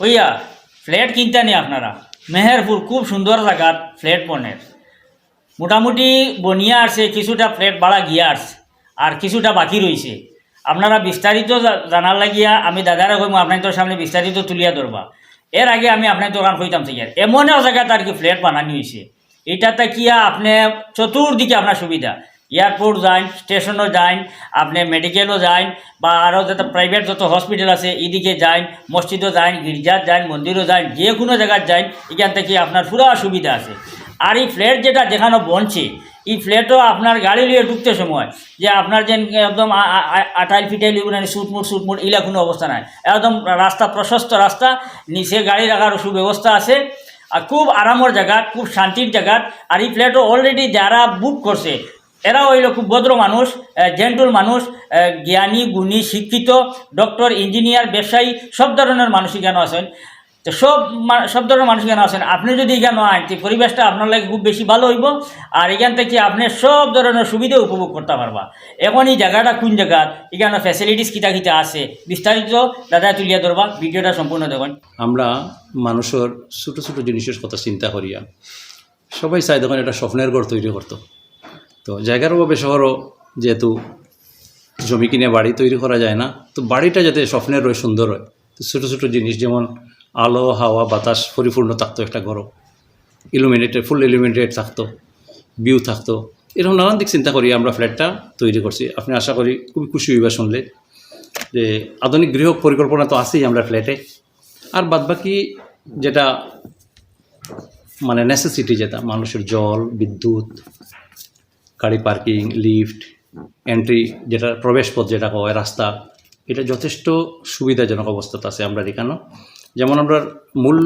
হইয়া ফ্ল্যাট কিনতে নি আপনারা মেহেরপুর খুব সুন্দর জায়গার ফ্ল্যাট বনের মোটামুটি বনিয়া আসছে কিছুটা ফ্ল্যাট ভাড়া গিয়া আসছে আর কিছুটা বাকি রয়েছে আপনারা বিস্তারিত জানার লাগিয়া আমি দাদারা কইম আপনাদের সামনে বিস্তারিত তুলিয়া ধরবা এর আগে আমি আপনার দোকান কইতাম থেকে এমনও জায়গাতে আর কি ফ্ল্যাট বানানি হয়েছে এটাতে কিয়া আপনি চতুর্দিকে আপনার সুবিধা এয়ারপোর্ট যান স্টেশনও যান আপনি মেডিকেলও যান বা আরও যত প্রাইভেট যত হসপিটাল আছে, এদিকে যান মসজিদও যান গির্জার যান মন্দিরও যান যে কোনো জায়গায় যান এখান থেকে আপনার পুরো সুবিধা আছে। আর এই ফ্ল্যাট যেটা যেখানে বনছে, এই ফ্ল্যাটও আপনার গাড়ি নিয়ে ঢুকতে সময়, যে আপনার যে একদম আটাইল ফিটাইল সুটমুট সুটমুট, এগুলা কোনো অবস্থা নাই। একদম রাস্তা, প্রশস্ত রাস্তা, নিচে গাড়ি রাখার সুব্যবস্থা আছে, আর খুব আরামের জায়গা, খুব শান্তির জায়গা, আর এই ফ্ল্যাটও অলরেডি যারা বুক করছে এরা হইল খুব ভদ্র মানুষ জেন্টুল মানুষ জ্ঞানী, গুণী, শিক্ষিত, ডক্টর, ইঞ্জিনিয়ার, ব্যবসায়ী, সব ধরনের মানুষই কেন আছেন? তো সব সব ধরনের মানুষ এখানে আছেন? আপনি যদি এখানে আইন, তো পরিবেশটা আপনার লাগে খুব বেশি ভালো হইব। আর এখান থেকে আপনি সব ধরনের সুবিধা উপভোগ করতে পারবা। এখন এই জায়গাটা কোন জায়গা? এখানে ফ্যাসিলিটিস কিটা কিটা আছে? বিস্তারিত দাদা তুলিয়া ধরবা। ভিডিওটা সম্পূর্ণ দেখুন। আমরা মানুষের ছোটো ছোটো জিনিসের কথা চিন্তা করিয়া সবাই চাই তখন একটা স্বপ্নের ঘর তৈরি করতো। তো জায়গার অভাবে শহরও যেহেতু জমি কিনে বাড়ি তৈরি করা যায় না, তো বাড়িটা যাতে স্বপ্নের হয় সুন্দর হয় তো ছোটো ছোটো জিনিস যেমন আলো, হাওয়া, বাতাস, পরিপূর্ণ থাকতো একটা ঘর ইলুমিনেটেড ফুল ইলুমিনেটেড থাকতো ভিউ থাকতো। এরকম নানান দিক চিন্তা করি আমরা ফ্ল্যাটটা তৈরি করছি। আপনি আশা করি খুবই খুশি হইবা শুনলে যে আধুনিক গৃহ পরিকল্পনা তো আছেই আমরা ফ্ল্যাটে আর বাদবাকি যেটা মানে নেসেসিটি যেটা, মানুষের জল, বিদ্যুৎ গাড়ি পার্কিং লিফট এন্ট্রি যেটা প্রবেশ পথ যেটা হয় রাস্তা এটা যথেষ্ট সুবিধাজনক অবস্থাতে আছে আমরা এখানে। যেমন আমরা মূল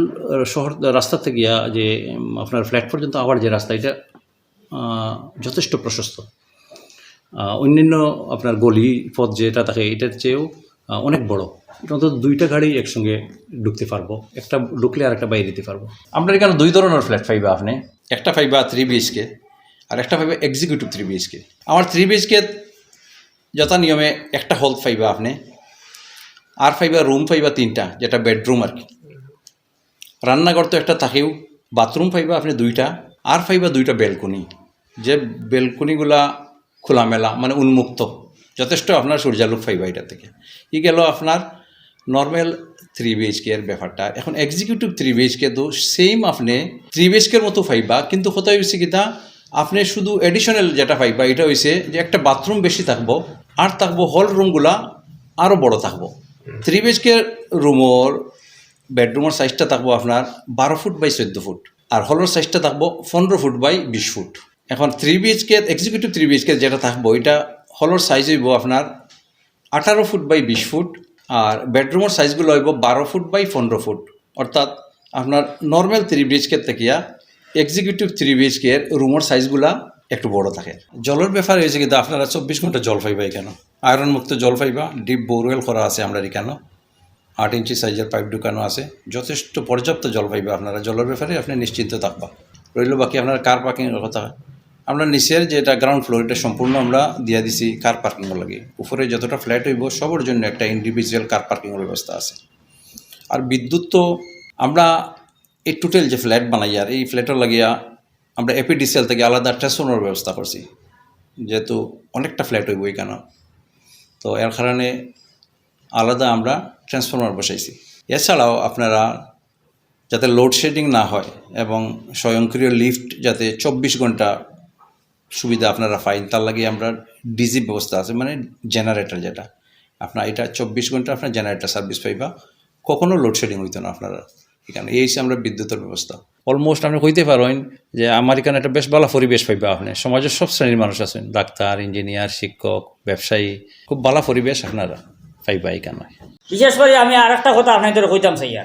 শহর রাস্তা থেকে গিয়া যে আপনার ফ্ল্যাট পর্যন্ত আবার যে রাস্তা এটা যথেষ্ট প্রশস্ত। অন্যান্য আপনার গলি পথ যেটা থাকে এটার চেয়েও অনেক বড়। এটা অন্তত দুইটা গাড়ি একসঙ্গে ঢুকতে পারব একটা ঢুকলে আর একটা বাইরে দিতে পারব। আমরা এখানে দুই ধরনের ফ্ল্যাট পাইবা আপনি। একটা পাইবা থ্রি বিএইচকে আর একটা পাইবা এক্সিকিউটিভ থ্রি বিএইচকে আমার থ্রি বিএইচকে যথা নিয়মে একটা হল পাইবা আপনি, আর পাইবা রুম পাইবা তিনটা, যেটা বেডরুম আর কি। রান্নাঘর তো একটা থাকেও বাথরুম পাইবা আপনি দুইটা, আর পাইবা দুইটা বেলকনি যে বেলকনিগুলা খোলামেলা মানে উন্মুক্ত, যথেষ্ট আপনার সূর্যালোক পাইবা এটা থেকে। ই গেল আপনার নর্মাল থ্রি বিএইচকে এর ব্যাপারটা। এখন এক্সিকিউটিভ থ্রি বিএইচকে তো সেম আপনি থ্রি বিএইচকের মতো পাইবা, কিন্তু কোথায় হয়েছে কিতা আপনি শুধু এডিশনাল যেটা পাইবা এটা হয়েছে যে একটা বাথরুম বেশি থাকব আর থাকব হল রুমগুলা আরও বড় থাকব। থ্রি বিএইচকে রুমর বেডরুমের সাইজটা থাকব আপনার বারো ফুট বাই চোদ্দ ফুট আর হলের সাইজটা থাকব পনেরো ফুট বাই বিশ ফুট এখন three BHK executive three BHK যেটা থাকব এটা হলের সাইজ হইব আপনার আঠারো ফুট বাই বিশ ফুট আর বেডরুমের সাইজগুলো হইব বারো ফুট বাই পনেরো ফুট অর্থাৎ আপনার নর্মাল থ্রি বিএচকে থেকিয়া এক্সিকিউটিভ থ্রি বিএইচকে রুমের সাইজগুলা একটু বড় থাকে। জলের ব্যাপার হয়েছে কিন্তু আপনারা চব্বিশ ঘণ্টা জল পাইবা এখানে। আয়রন মুক্ত জল পাইবা ডিপ বোরওয়েল করা আছে আমরা এখানে। আট ইঞ্চি সাইজের পাইপ ঢুকানো আছে। যথেষ্ট পর্যাপ্ত জল পাইবে আপনারা, জলের ব্যাপারে আপনি নিশ্চিন্ত থাকবা। রইল বাকি আপনার কার পার্কিংয়ের কথা। আমরা নিচের যেটা গ্রাউন্ড ফ্লোর এটা সম্পূর্ণ আমরা দিয়ে দিছি কার পার্কিংয়ের লাগে। উপরে যতটা ফ্ল্যাট হইব, সবার জন্য একটা ইন্ডিভিজুয়াল কার পার্কিংয়ের ব্যবস্থা আছে। আর বিদ্যুৎ তো আমরা এই টোটাল যে ফ্ল্যাট বানাই, আর এই ফ্ল্যাটের লাগিয়া আমরা এপিডিসিএল থেকে আলাদা ট্রান্সফর্মার ব্যবস্থা করছি। যেহেতু অনেকটা ফ্ল্যাট হইব এখানে। তো এর কারণে আলাদা আমরা ট্রান্সফর্মার বসাইছি। এছাড়াও আপনারা যাতে লোডশেডিং না হয় এবং স্বয়ংক্রিয় লিফট যাতে চব্বিশ ঘণ্টা সুবিধা আপনারা পাইন, তার লাগে আমরা ডিজি ব্যবস্থা আছে মানে জেনারেটর যেটা। আপনার এটা চব্বিশ ঘণ্টা আপনার জেনারেটর সার্ভিস পাইবা। কখনো লোডশেডিং হইতো না আপনারা। এখানে এই আমরা বিদ্যুতের ব্যবস্থা। অলমোস্ট আপনি কইতে পারেন যে আমার এখানে একটা বেশ ভালো পরিবেশ পাইবা আপনি। সমাজের সব শ্রেণির মানুষ আছেন, ডাক্তার ইঞ্জিনিয়ার শিক্ষক, ব্যবসায়ী, খুব ভালো পরিবেশ আপনারা পাইবা এখানে বিশেষ করে আমি আর একটা কথা আপনাদের কইতাম সাইয়া।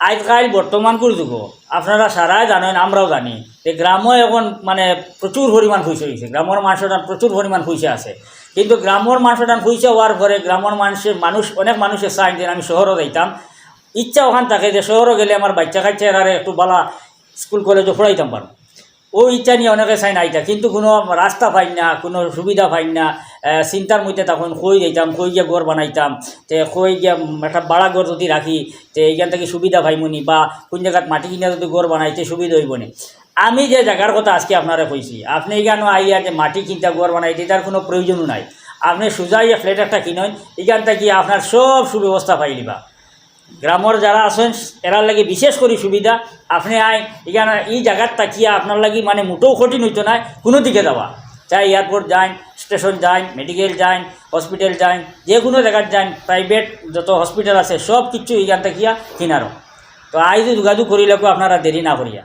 আজকাল বর্তমান যুগ, আপনারা সারাই জানেন, আমরাও জানি, যে গ্রামও এখন মানে প্রচুর পরিমাণ পয়সা হয়েছে গ্রামের মানুষের প্রচুর পরিমাণ পয়সা আছে। কিন্তু গ্রামের মানুষের পয়সা হওয়ার পরে গ্রামের মানুষের, মানুষ, অনেক মানুষের চাই যে আমি শহরও যাইতাম ইচ্ছা ওখান থাকে যে শহরও গেলে আমার বাচ্চা কাচ্চা এরারে একটু বালা স্কুল, কলেজে পড়াইতাম পারো ও ইচ্ছা নিয়ে অনেকে চাই না এটা কিন্তু কোনো রাস্তা পাই না, কোনো সুবিধা পাই না। চিন্তার মধ্যে তখন কই যাইতাম, কই গিয়ে ঘর বানাইতাম, তে কই গিয়ে একটা বাড়া ঘর যদি রাখি, তে এইখান থেকে সুবিধা পাইমনি বা কোন জায়গাত মাটি কিনে যদি ঘর বানাইতে সুবিধা হইব আমি যে জায়গার কথা আজকে আপনারা কইছি, আপনি এখানে আইয়া যে মাটি কিনতে ঘর বানাইতে তার কোনো প্রয়োজনও নাই। আপনি সুজাইয়া ফ্ল্যাট একটা কিনেন এখান থেকে আপনার সব সুব্যবস্থা পাইলিবা। গ্রামের যারা আছেন, এরার লাগি বিশেষ করে সুবিধা। আপনি আয়, এখানে এই জায়গার তাকিয়া আপনার লাগি মানে মোটেও কঠিন হইতো না, কোনো দিকে যাওয়া চাই এয়ারপোর্ট যান স্টেশন যান মেডিকেল যান হসপিটাল যান যে কোনো জায়গার যান প্রাইভেট যত হসপিটাল আছে, সব কিছু এখান তাকিয়া কিনারো। তো আই যে যোগাযোগ করিলেও আপনারা দেরি না করিয়া।